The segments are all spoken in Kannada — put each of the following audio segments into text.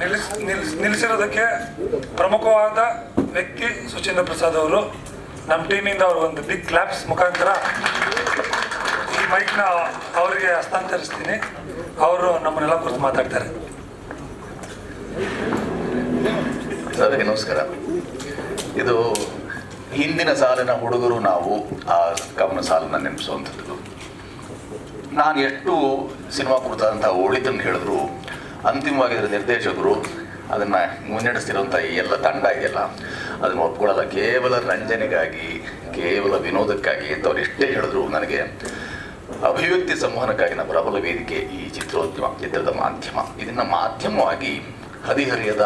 ನಿಲ್ಲಿಸ್ ನಿಲ್ಲಿಸ್, ನಿಲ್ಲಿಸಿರೋದಕ್ಕೆ ಪ್ರಮುಖವಾದ ವ್ಯಕ್ತಿ ಸುಚೇಂದ್ರ ಪ್ರಸಾದ್ ಅವರು. ನಮ್ಮ ಟೀಮಿಂದ ಅವರು ಒಂದು ಬಿಗ್ ಕ್ಲಾಪ್ಸ್ ಮುಖಾಂತರ ಈ ಮೈಕ್ನ ಅವರಿಗೆ ಹಸ್ತಾಂತರಿಸ್ತೀನಿ. ಅವರು ನಮ್ಮನ್ನೆಲ್ಲ ಕುರಿತು ಮಾತಾಡ್ತಾರೆ. ನಮಸ್ಕಾರ. ಇದು ಹಿಂದಿನ ಸಾಲಿನ ಹುಡುಗರು ನಾವು ಆ ಕವನ ಸಾಲನ್ನ ನೆನಪಿಸುವಂಥದ್ದು. ನಾನು ಎಷ್ಟು ಸಿನಿಮಾ ಕುರಿತಾದಂಥ ಒಳಿತನ್ನು ಹೇಳಿದ್ರು. ಅಂತಿಮವಾಗಿ ಅದರ ನಿರ್ದೇಶಕರು ಅದನ್ನು ಮುನ್ನಡೆಸ್ತಿರುವಂಥ ಈ ಎಲ್ಲ ತಂಡ ಇದೆಯಲ್ಲ, ಅದನ್ನು ಒಪ್ಕೊಳ್ಳಲ್ಲ. ಕೇವಲ ರಂಜನೆಗಾಗಿ, ಕೇವಲ ವಿನೋದಕ್ಕಾಗಿ ಅಂತ ಅವ್ರು ಎಷ್ಟೇ ಹೇಳಿದ್ರು ನನಗೆ ಅಭಿವ್ಯಕ್ತಿ ಸಂವಹನಕ್ಕಾಗಿ ನಮ್ಮ ಪ್ರಬಲ ವೇದಿಕೆ ಈ ಚಿತ್ರೋದ್ಯಮ, ಚಿತ್ರದ ಮಾಧ್ಯಮ. ಇದನ್ನು ಮಾಧ್ಯಮವಾಗಿ ಹದಿಹರಿಯದ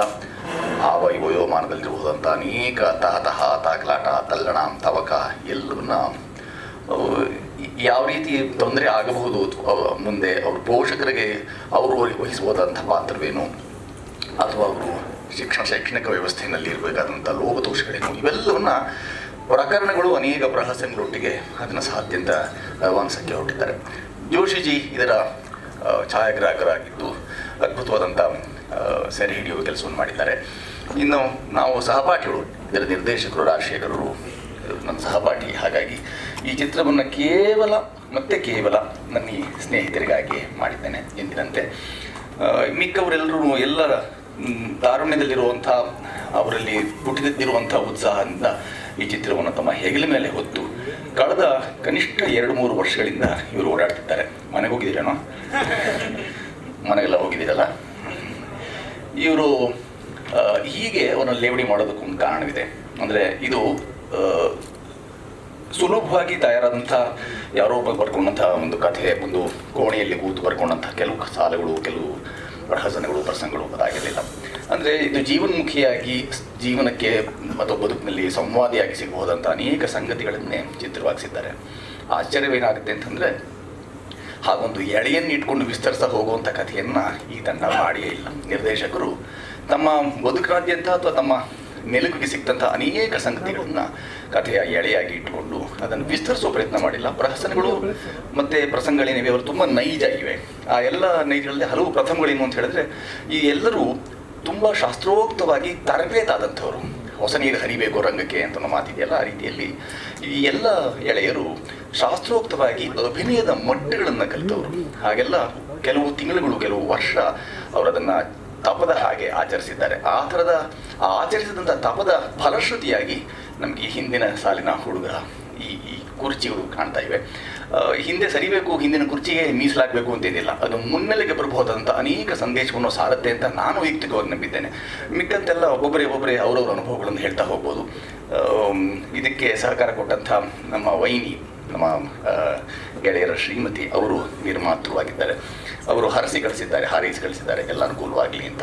ಆವ ವಯೋಮಾನದಲ್ಲಿರುವುದಂಥ ಅನೇಕ ತಹತಹ ತಾಕಲಾಟ ತಲ್ಲಣ, ತವಕ ಎಲ್ಲವನ್ನ ಯಾವ ರೀತಿ ತೊಂದರೆ ಆಗಬಹುದು ಮುಂದೆ ಅವ್ರ ಪೋಷಕರಿಗೆ ಅವರು ವಹಿಸಬಹುದಂಥ ಪಾತ್ರವೇನು? ಅಥವಾ ಅವರು ಶಿಕ್ಷಣ, ಶೈಕ್ಷಣಿಕ ವ್ಯವಸ್ಥೆಯಲ್ಲಿ ಇರಬೇಕಾದಂಥ ಲೋಪದೋಷಗಳೇನು? ಇವೆಲ್ಲವನ್ನ ಪ್ರಕರಣಗಳು ಅನೇಕ ಪ್ರಹಸನಗಳೊಟ್ಟಿಗೆ ಅದನ್ನು ಸಾಧ್ಯಂತ ವಾಂಸಕ್ಕೆ ಹೊರಟಿದ್ದಾರೆ. ಜೋಶಿಜಿ ಇದರ ಛಾಯಾಗ್ರಾಹಕರಾಗಿದ್ದು ಅದ್ಭುತವಾದಂಥ ಸೆರೆ ಹಿಡಿಯುವ ಕೆಲಸವನ್ನು ಮಾಡಿದ್ದಾರೆ. ಇನ್ನು ನಾವು ಸಹಪಾಠಿಗಳು, ಇದರ ನಿರ್ದೇಶಕರು ರಾಜಶೇಖರರು ನನ್ನ ಸಹಪಾಠಿ. ಹಾಗಾಗಿ ಈ ಚಿತ್ರವನ್ನು ಕೇವಲ ಮತ್ತೆ ಕೇವಲ ನನ್ನ ಈ ಸ್ನೇಹಿತರಿಗಾಗಿ ಮಾಡಿದ್ದೇನೆ ಎಂದಿನಂತೆ. ಮಿಕ್ಕವರೆಲ್ಲರೂ ಎಲ್ಲರ ದಾರುಣ್ಯದಲ್ಲಿರುವಂಥ ಅವರಲ್ಲಿ ಹುಟ್ಟಿದ್ದಿರುವಂಥ ಉತ್ಸಾಹದಿಂದ ಈ ಚಿತ್ರವನ್ನು ತಮ್ಮ ಹೆಗಲ ಮೇಲೆ ಹೊತ್ತು ಕಳೆದ ಕನಿಷ್ಠ ಎರಡು ಮೂರು ವರ್ಷಗಳಿಂದ ಇವರು ಓಡಾಡ್ತಿದ್ದಾರೆ. ಮನೆಗೆ ಹೋಗಿದ್ದೀರೇನೋ? ಮನೆಗೆಲ್ಲ ಹೋಗಿದ್ದೀರಲ್ಲ? ಇವರು ಹೀಗೆ ಅವನ ಲೇವಡಿ ಮಾಡೋದಕ್ಕೊಂದು ಕಾರಣವಿದೆ. ಅಂದರೆ ಇದು ಸುಲಭವಾಗಿ ತಯಾರಾದಂಥ ಯಾರೋ ಒಬ್ಬ ಬರ್ಕೊಂಡಂಥ ಒಂದು ಕಥೆ, ಒಂದು ಕೋಣೆಯಲ್ಲಿ ಕೂತು ಬರ್ಕೊಂಡಂಥ ಕೆಲವು ಸಾಲುಗಳು, ಕೆಲವು ಪ್ರಹಸನಗಳು, ಪ್ರಸಂಗಗಳು ಅದಾಗಿರಲಿಲ್ಲ ಅಂದರೆ ಇದು ಜೀವನ್ಮುಖಿಯಾಗಿ ಜೀವನಕ್ಕೆ ಮತ್ತು ಬದುಕಿನಲ್ಲಿ ಸಂವಾದಿಯಾಗಿ ಸಿಗಬಹುದಂಥ ಅನೇಕ ಸಂಗತಿಗಳನ್ನೇ ಚಿತ್ರವಾಗಿಸಿದ್ದಾರೆ. ಆಶ್ಚರ್ಯವೇನಾಗುತ್ತೆ ಅಂತಂದರೆ, ಹಾಗೊಂದು ಎಳೆಯನ್ನು ಇಟ್ಕೊಂಡು ವಿಸ್ತರಿಸ ಹೋಗುವಂಥ ಕಥೆಯನ್ನು ಈ ತಂಡ ಮಾಡಿಯೇ ಇಲ್ಲ. ನಿರ್ದೇಶಕರು ತಮ್ಮ ಬದುಕಾದ್ಯಂತ ಅಥವಾ ತಮ್ಮ ಮೆಲುಕಿಗೆ ಸಿಕ್ತಂಥ ಅನೇಕ ಸಂಗತಿಗಳನ್ನು ಕಥೆಯ ಎಳೆಯಾಗಿ ಇಟ್ಟುಕೊಂಡು ಅದನ್ನು ವಿಸ್ತರಿಸುವ ಪ್ರಯತ್ನ ಮಾಡಿಲ್ಲ. ಪ್ರಹಸನಗಳು ಮತ್ತು ಪ್ರಸಂಗಗಳೇನಿವೆ, ಅವರು ತುಂಬ ನೈಜ ಇವೆ. ಆ ಎಲ್ಲ ನೈಜಗಳಲ್ಲಿ ಹಲವು ಪ್ರಥಮಗಳೇನು ಅಂತ ಹೇಳಿದ್ರೆ, ಈ ಎಲ್ಲರೂ ತುಂಬ ಶಾಸ್ತ್ರೋಕ್ತವಾಗಿ ತರಬೇತಾದಂಥವರು. ಹೊಸ ನೀರು ಹರಿಬೇಕು ರಂಗಕ್ಕೆ ಅಂತ ನಮ್ಮ ಮಾತಿದೆಯಲ್ಲ ಆ ರೀತಿಯಲ್ಲಿ. ಈ ಎಲ್ಲ ಎಳೆಯರು ಶಾಸ್ತ್ರೋಕ್ತವಾಗಿ ಅಭಿನಯದ ಮಟ್ಟಗಳನ್ನು ಕಲಿತವರು. ಹಾಗೆಲ್ಲ ಕೆಲವು ತಿಂಗಳುಗಳು, ಕೆಲವು ವರ್ಷ ಅವರು ಅದನ್ನು ತಪದ ಹಾಗೆ ಆಚರಿಸಿದ್ದಾರೆ. ಆ ಥರದ ಆಚರಿಸಿದಂಥ ತಪದ ಫಲಶ್ರುತಿಯಾಗಿ ನಮಗೆ ಹಿಂದಿನ ಸಾಲಿನ ಹುಡುಗ ಈ ಈ ಕುರ್ಚಿಗಳು ಕಾಣ್ತಾ ಇವೆ. ಹಿಂದೆ ಸರಿಬೇಕು, ಹಿಂದಿನ ಕುರ್ಚಿಗೆ ಮೀಸಲಾಗಬೇಕು ಅಂತೇನಿಲ್ಲ ಅದು ಮುನ್ನೆಲೆಗೆ ಬರಬಹುದಾದಂಥ ಅನೇಕ ಸಂದೇಶವನ್ನು ಸಾರುತ್ತೆ ಅಂತ ನಾನು ವೈಯಕ್ತಿಕವಾಗಿ ನಂಬಿದ್ದೇನೆ. ಮಿಕ್ಕಂತೆಲ್ಲ ಒಬ್ಬೊಬ್ಬರೇ ಒಬ್ಬೊಬ್ಬರೇ ಅವರವರ ಅನುಭವಗಳನ್ನು ಹೇಳ್ತಾ ಹೋಗ್ಬೋದು. ಇದಕ್ಕೆ ಸಹಕಾರ ಕೊಟ್ಟಂಥ ನಮ್ಮ ವೈನಿ ನಮ್ಮ ಗೆಳೆಯರ ಶ್ರೀಮತಿ ಅವರು ನಿರ್ಮಾತೃವಾಗಿದ್ದಾರೆ. ಅವರು ಹರಸಿ ಕಳಿಸಿದ್ದಾರೆ ಹಾರೈಸಿ ಗಳಿಸಿದ್ದಾರೆ, ಎಲ್ಲ ಅನುಕೂಲವಾಗಲಿ ಅಂತ.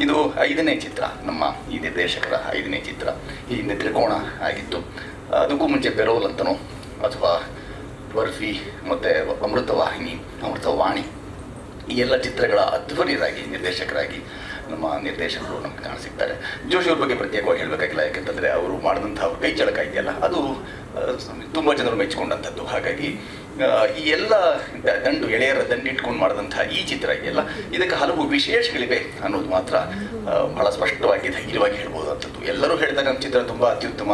ಇದು ಐದನೇ ಚಿತ್ರ, ನಮ್ಮ ಈ ನಿರ್ದೇಶಕರ ಐದನೇ ಚಿತ್ರ. ಈ ಹಿಂದೆ ತ್ರಿಕೋಣ ಆಗಿತ್ತು. ಅದಕ್ಕೂ ಮುಂಚೆ ಬೆರೋಲ್ ಅಂತನೋ, ಅಥವಾ ಬರ್ಫಿ, ಮತ್ತು ಅಮೃತವಾಹಿನಿ, ಅಮೃತವಾಣಿ. ಈ ಎಲ್ಲ ಚಿತ್ರಗಳ ಅಧ್ವರ್ಯರಾಗಿ ನಿರ್ದೇಶಕರಾಗಿ ನಮ್ಮ ನಿರ್ದೇಶಕರು ನಮ್ಗೆ ಕಾಣಿಸ್ತಾರೆ ಜೋಶಿ ಅವ್ರ ಬಗ್ಗೆ ಪ್ರತ್ಯೇಕವಾಗಿ ಹೇಳಬೇಕಾಗಿಲ್ಲ, ಯಾಕೆಂತಂದರೆ ಅವರು ಮಾಡಿದಂಥ ಅವ್ರ ಕೈ ಚಳಕ ಇದೆಯಲ್ಲ, ಅದು ತುಂಬ ಜನರು ಮೆಚ್ಚಿಕೊಂಡಂಥದ್ದು. ಹಾಗಾಗಿ ಈ ಎಲ್ಲ ದಂಡು, ಎಳೆಯರ ದಂಡಿಟ್ಕೊಂಡು ಮಾಡಿದಂಥ ಈ ಚಿತ್ರ ಇದೆಯಲ್ಲ, ಇದಕ್ಕೆ ಹಲವು ವಿಶೇಷಗಳಿವೆ ಅನ್ನೋದು ಮಾತ್ರ ಬಹಳ ಸ್ಪಷ್ಟವಾಗಿ, ಧೈರ್ಯವಾಗಿ ಹೇಳ್ಬೋದಂಥದ್ದು. ಎಲ್ಲರೂ ಹೇಳಿದಾಗ ನಮ್ಮ ಚಿತ್ರ ತುಂಬ ಅತ್ಯುತ್ತಮ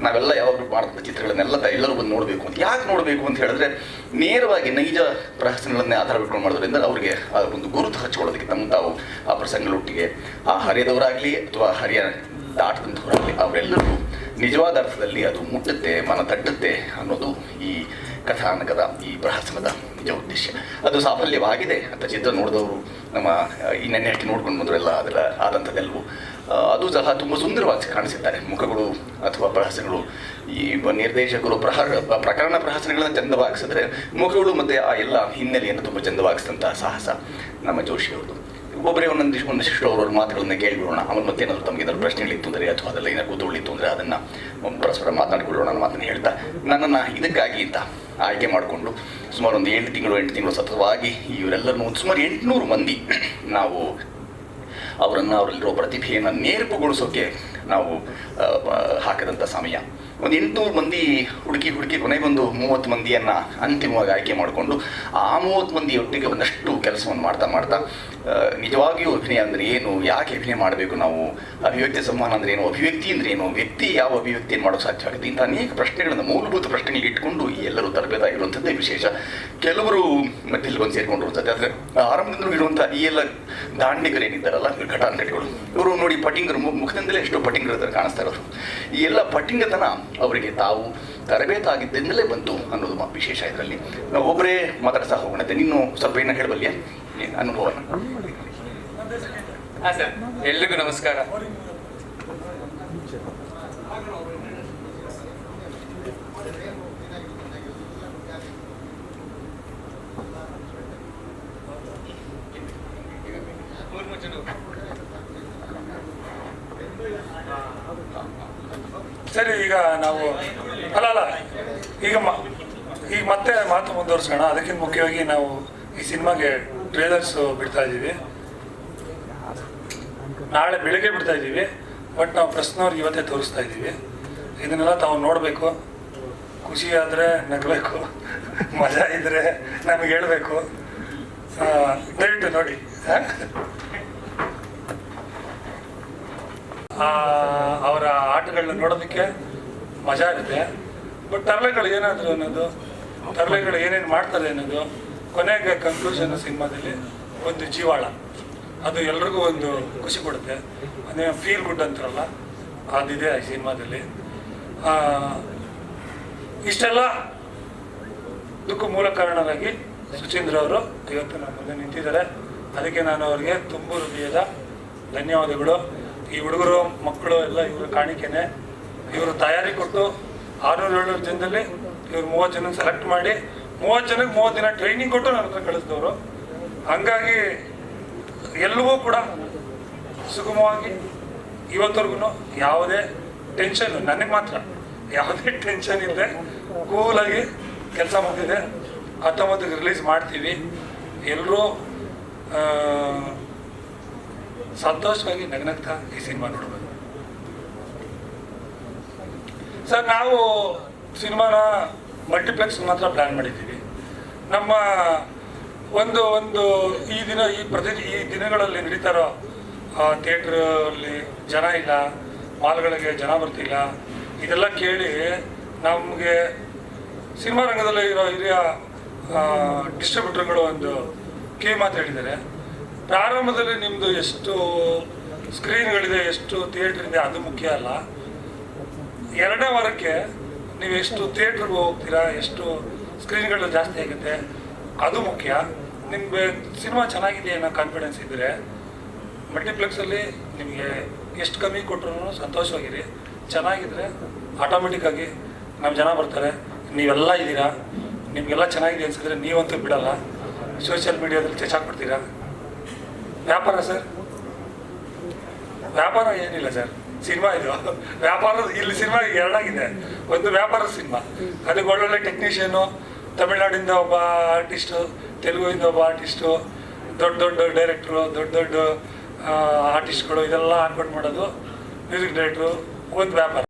ನಾವೆಲ್ಲ ಯಾವಾಗಲೂ ಮಾಡಿದಂಥ ಚಿತ್ರಗಳನ್ನೆಲ್ಲ ಎಲ್ಲರೂ ಬಂದು ನೋಡಬೇಕು ಅಂತ. ಯಾಕೆ ನೋಡಬೇಕು ಅಂತ ಹೇಳಿದ್ರೆ, ನೇರವಾಗಿ ನೈಜ ಪ್ರಹಸನಗಳನ್ನೇ ಆಧಾರ ಬಿಟ್ಕೊಂಡು ಮಾಡೋದ್ರಿಂದ ಅವರಿಗೆ ಒಂದು ಗುರುತು ಹಚ್ಕೊಳ್ಳೋದಕ್ಕೆ ತಮ್ಮ ತಾವು ಆ ಪ್ರಸಂಗಗಳೊಟ್ಟಿಗೆ ಆ ಹರಿಯದವರಾಗಲಿ ಅಥವಾ ಹರಿಯ ದಾಟದಂಥವರಾಗಲಿ, ಅವರೆಲ್ಲರೂ ನಿಜವಾದ ಅರ್ಥದಲ್ಲಿ ಅದು ಮುಟ್ಟುತ್ತೆ, ಮನ ತಟ್ಟುತ್ತೆ ಅನ್ನೋದು ಈ ಕಥಾನಕದ ಈ ಪ್ರಹಸನದ ನಿಜ ಉದ್ದೇಶ. ಅದು ಸಾಫಲ್ಯವಾಗಿದೆ ಅಂತ ಚಿತ್ರ ನೋಡಿದವರು, ನಮ್ಮ ಈ ನೆನ್ನೆ ಹಾಕಿ ನೋಡ್ಕೊಂಡು ಬಂದರೆಲ್ಲ ಅದರ ಆದಂಥದ್ದೆಲ್ಲವೂ ಅದು ಸಹ ತುಂಬ ಸುಂದರವಾಗಿ ಕಾಣಿಸಿದ್ದಾರೆ ಮುಖಗಳು ಅಥವಾ ಪ್ರಹಸನಗಳು. ಈ ನಿರ್ದೇಶಕರು ಪ್ರಹರ ಪ್ರ- ಪ್ರಕರಣ ಪ್ರಹಸನಗಳನ್ನು ಚಂದವಾಗಿಸಿದ್ರೆ ಮುಖಗಳು ಮತ್ತು ಆ ಎಲ್ಲ ಹಿನ್ನೆಲೆಯನ್ನು ತುಂಬ ಚಂದವಾಗಿಸಿದಂತಹ ಸಾಹಸ ನಮ್ಮ ಜೋಶಿಯವ್ರದ್ದು ಒಬ್ಬರೇ ಒಂದೊಂದಿಷ್ಟು ಒಂದಿಷ್ಟು ಅವ್ರವ್ರ ಮಾತುಗಳನ್ನ ಕೇಳಿಬಿಡೋಣ. ಮತ್ತೆ ಏನಾದರೂ ತಮಗೆ ಏನಾದ್ರು ಪ್ರಶ್ನೆಗಳಿತ್ತು ಅಂದರೆ ಅಥವಾ ಅದೆಲ್ಲ ಏನಾದ್ರು ಕುತೂಹಲಿತ್ತು ಅಂದರೆ ಅದನ್ನು ಪರಸ್ಪರ ಮಾತನಾಡಿಕೊಳ್ಳೋಣ ಅನ್ನೋ ಮಾತನ್ನು ಹೇಳ್ತಾ, ನನ್ನನ್ನು ಇದಕ್ಕಾಗಿ ಅಂತ ಆಯ್ಕೆ ಮಾಡಿಕೊಂಡು ಸುಮಾರು ಒಂದು ಏಳು ತಿಂಗಳು, ಎಂಟು ತಿಂಗಳು ಸತತವಾಗಿ ಇವರೆಲ್ಲರನ್ನೂ ಸುಮಾರು ಎಂಟುನೂರು ಮಂದಿ ನಾವು ಅವರನ್ನು ಅವರಲ್ಲಿರೋ ಪ್ರತಿಭೆಯನ್ನು ನೇರ್ಪುಗೊಳಿಸೋಕೆ ನಾವು ಹಾಕಿದಂಥ ಸಮಯ. ಒಂದು ಎಂಟುನೂರು ಮಂದಿ ಹುಡುಕಿ ಹುಡುಕಿ ಕೊನೆಗೊಂದು ಮೂವತ್ತು ಮಂದಿಯನ್ನು ಅಂತಿಮವಾಗಿ ಆಯ್ಕೆ ಮಾಡಿಕೊಂಡು ಆ ಮೂವತ್ತು ಮಂದಿಯೊಟ್ಟಿಗೆ ಒಂದಷ್ಟು ಕೆಲಸವನ್ನು ಮಾಡ್ತಾ ಮಾಡ್ತಾ ನಿಜವಾಗಿಯೂ ಅಭಿನಯ ಅಂದ್ರೆ ಏನು? ಯಾಕೆ ಅಭಿನಯ ಮಾಡಬೇಕು ನಾವು? ಅಭಿವ್ಯಕ್ತಿ ಸಂವಹನ ಅಂದ್ರೆ ಏನು? ಅಭಿವ್ಯಕ್ತಿ ಅಂದ್ರೆ ಏನು? ವ್ಯಕ್ತಿ ಯಾವ ಅಭಿವ್ಯಕ್ತಿಯನ್ನು ಮಾಡೋಕೆ ಸಾಧ್ಯವಾಗುತ್ತೆ? ಇಂಥ ಅನೇಕ ಪ್ರಶ್ನೆಗಳನ್ನು ಮೂಲಭೂತ ಪ್ರಶ್ನೆಗಳು ಇಟ್ಕೊಂಡು ಎಲ್ಲರೂ ತರಬೇತಾಗಿರುವಂಥದ್ದೇ ವಿಶೇಷ. ಕೆಲವರು ಮಧ್ಯದಲ್ಲಿ ಬಂದು ಸೇರ್ಕೊಂಡಿರುತ್ತದೆ ಆದರೆ ಆರಂಭದಿಂದಲೂ ಇರುವಂಥ ಈ ಎಲ್ಲ ದಾಂಡಿಗರು ಏನಿದ್ದಾರಲ್ಲ ಘಟಾನುಘಟಿಗಳು. ಇವರು ನೋಡಿ ಪಟಿಂಗರು ಮುಖದಿಂದಲೇ ಎಷ್ಟೋ ಪಟಿಂಗರ ಕಾಣಿಸ್ತಾ ಇರೋದು. ಈ ಎಲ್ಲ ಪಟಿಂಗತನ ಅವರಿಗೆ ತಾವು ತರಬೇತಾಗಿದ್ದರಿಂದಲೇ ಬಂತು ಅನ್ನೋದು ವಿಶೇಷ ಇದರಲ್ಲಿ. ಒಬ್ಬರೇ ಮಾತಾಡ್ತಾ ಹೋಗೋಣ ನೀನು ಸ್ವಲ್ಪ ಏನೋ ಹೇಳಬಲ್ಲೆ ಅನುಭವನ ಹಾ ಸರ್ ಎಲ್ರಿಗೂ ನಮಸ್ಕಾರ. ಸರಿ, ಈಗ ನಾವು ಅಲ್ಲ ಅಲ್ಲ. ಈಗ ಈಗ ಮತ್ತೆ ಮಾತು ಮುಂದುವರ್ಸೋಣ. ಅದಕ್ಕಿಂತ ಮುಖ್ಯವಾಗಿ ನಾವು ಈ ಸಿನಿಮಾಗೆ ಟ್ರೇಲರ್ಸ್ ಬಿಡ್ತಾ ಇದ್ದೀವಿ. ನಾಳೆ ಬೆಳಿಗ್ಗೆ ಬಿಡ್ತಾ ಇದ್ದೀವಿ. ಬಟ್ ನಾವು ಪ್ರಶ್ನವ್ರಿಗೆ ಇವತ್ತೇ ತೋರಿಸ್ತಾ ಇದ್ದೀವಿ. ಇದನ್ನೆಲ್ಲ ತಾವು ನೋಡಬೇಕು. ಖುಷಿ ಆದರೆ ನಗಬೇಕು. ಮಜಾ ಇದ್ದರೆ ನಮಗೆ ಹೇಳಬೇಕು. ದಯವಿಟ್ಟು ನೋಡಿ. ಅವರ ಆಟಗಳನ್ನ ನೋಡೋದಕ್ಕೆ ಮಜಾ ಇರುತ್ತೆ. ಬಟ್ ತರಲೆಗಳು ಏನಾದರೂ ಅನ್ನೋದು, ತರಲೆಗಳು ಏನೇನು ಮಾಡ್ತಾರೆ ಅನ್ನೋದು ಕೊನೆಗೆ ಕನ್ಕ್ಲೂಷನ್ ಸಿನಿಮಾದಲ್ಲಿ ಒಂದು ಜೀವಾಳ. ಅದು ಎಲ್ರಿಗೂ ಒಂದು ಖುಷಿ ಕೊಡುತ್ತೆ. ಅದೇ ಫೀಲ್ ಗುಡ್ ಅಂತಾರಲ್ಲ, ಅದಿದೆ ಆ ಸಿನಿಮಾದಲ್ಲಿ. ಇಷ್ಟೆಲ್ಲ ಇದಕ್ಕೂ ಮೂಲ ಕಾರಣವಾಗಿ ಸುಚೀಂದ್ರ ಅವರು ಇವತ್ತು ನಮ್ಮ ಮುಂದೆ ನಿಂತಿದ್ದಾರೆ. ಅದಕ್ಕೆ ನಾನು ಅವರಿಗೆ ತುಂಬ ಹೃದಯದ ಧನ್ಯವಾದಗಳು. ಈ ಹುಡುಗರು, ಮಕ್ಕಳು ಎಲ್ಲ ಇವರು ಕಾಣಿಕೆನೆ ಇವರು ತಯಾರಿ ಕೊಟ್ಟು ಆರುನೂರು ಏಳ್ನೂರು ಜನದಲ್ಲಿ ಇವರು ಮೂವತ್ತು ಜನ ಸೆಲೆಕ್ಟ್ ಮಾಡಿ ಮೂವತ್ತು ಜನಕ್ಕೆ ಮೂವತ್ತು ದಿನ ಟ್ರೈನಿಂಗ್ ಕೊಟ್ಟು ನನ್ನ ಹತ್ರ ಕಳಿಸಿದವರು. ಹಂಗಾಗಿ ಎಲ್ಲವೂ ಕೂಡ ಸುಗಮವಾಗಿ ಇವತ್ತವರೆಗೂ ಯಾವುದೇ ಟೆನ್ಷನ್ ನನಗೆ ಮಾತ್ರ ಯಾವುದೇ ಟೆನ್ಷನ್ ಇಲ್ಲದೆ ಕೂಲಾಗಿ ಕೆಲಸ ಮಾಡಿದೆ ಹತ್ತೊಂಬತ್ತಕ್ಕೆ ರಿಲೀಸ್ ಮಾಡ್ತೀವಿ. ಎಲ್ಲರೂ ಸಂತೋಷವಾಗಿ ನಗನಗ್ತಾ ಈ ಸಿನಿಮಾ ನೋಡ್ಬೋದು. ಸರ್, ನಾವು ಸಿನಿಮಾನ ಮಲ್ಟಿಪ್ಲೆಕ್ಸ್ ಮಾತ್ರ ಪ್ಲ್ಯಾನ್ ಮಾಡಿದ್ದೀವಿ. ನಮ್ಮ ಒಂದು ಒಂದು ಈ ದಿನ, ಈ ಪ್ರತಿ, ಈ ದಿನಗಳಲ್ಲಿ ನಡೀತಾರೋ ಥಿಯೇಟ್ರಲ್ಲಿ ಜನ ಇಲ್ಲ, ಮಾಲ್ಗಳಿಗೆ ಜನ ಬರ್ತಿಲ್ಲ. ಇದೆಲ್ಲ ಕೇಳಿ ನಮಗೆ ಸಿನಿಮಾ ರಂಗದಲ್ಲಿ ಇರೋ ಹಿರಿಯ ಡಿಸ್ಟ್ರಿಬ್ಯೂಟರ್ಗಳು ಒಂದು ಕಿವಿ ಮಾತು ಹೇಳಿದ್ದಾರೆ. ಪ್ರಾರಂಭದಲ್ಲಿ ನಿಮ್ಮದು ಎಷ್ಟು ಸ್ಕ್ರೀನ್ಗಳಿದೆ ಎಷ್ಟು ಥಿಯೇಟ್ರ್ ಇದೆ, ಅದು ಮುಖ್ಯ ಅಲ್ಲ. ಎರಡನೇ ವಾರಕ್ಕೆ ನೀವು ಎಷ್ಟು ಥಿಯೇಟ್ರಿಗೆ ಹೋಗ್ತೀರಾ, ಎಷ್ಟು ಸ್ಕ್ರೀನ್ಗಳು ಜಾಸ್ತಿ ಆಗುತ್ತೆ, ಅದು ಮುಖ್ಯ. ನಿಮಗೆ ಸಿನಿಮಾ ಚೆನ್ನಾಗಿದೆ ಅನ್ನೋ ಕಾನ್ಫಿಡೆನ್ಸ್ ಇದ್ದರೆ ಮಲ್ಟಿಪ್ಲೆಕ್ಸಲ್ಲಿ ನಿಮಗೆ ಎಷ್ಟು ಕಮ್ಮಿ ಕೊಟ್ಟರು ಸಂತೋಷವಾಗಿರಿ. ಚೆನ್ನಾಗಿದ್ದರೆ ಆಟೋಮೆಟಿಕ್ಕಾಗಿ ನಮ್ಮ ಜನ ಬರ್ತಾರೆ. ನೀವೆಲ್ಲ ಇದ್ದೀರಾ, ನಿಮಗೆಲ್ಲ ಚೆನ್ನಾಗಿದೆ ಅನ್ಸಿದ್ರೆ ನೀವಂತೂ ಬಿಡಲ್ಲ. ಸೋಷಿಯಲ್ ಮೀಡಿಯಾದಲ್ಲಿ ಚಚಾಕ್ಬಿಡ್ತೀರಾ ವ್ಯಾಪಾರ ಸರ್? ವ್ಯಾಪಾರ ಏನಿಲ್ಲ ಸರ್. ಸಿನಿಮಾ ಇದು. ವ್ಯಾಪಾರದ, ಇಲ್ಲಿ ಸಿನಿಮಾ ಎರಡಾಗಿದೆ. ಒಂದು ವ್ಯಾಪಾರದ ಸಿನಿಮಾ. ಅದಕ್ಕೆ ಒಳ್ಳೊಳ್ಳೆ ಟೆಕ್ನಿಷಿಯನ್ನು ತಮಿಳ್ನಾಡಿಂದ ಒಬ್ಬ ಆರ್ಟಿಸ್ಟು ತೆಲುಗುವಿಂದ ಒಬ್ಬ ಆರ್ಟಿಸ್ಟು ದೊಡ್ಡ ದೊಡ್ಡ ಡೈರೆಕ್ಟ್ರು ದೊಡ್ಡ ದೊಡ್ಡ ಆರ್ಟಿಸ್ಟ್ಗಳು ಇದೆಲ್ಲ ಹಾಕೊಂಡು ಮಾಡೋದು. ಮ್ಯೂಸಿಕ್ ಡೈರೆಕ್ಟ್ರು ಒಂದು ವ್ಯಾಪಾರ.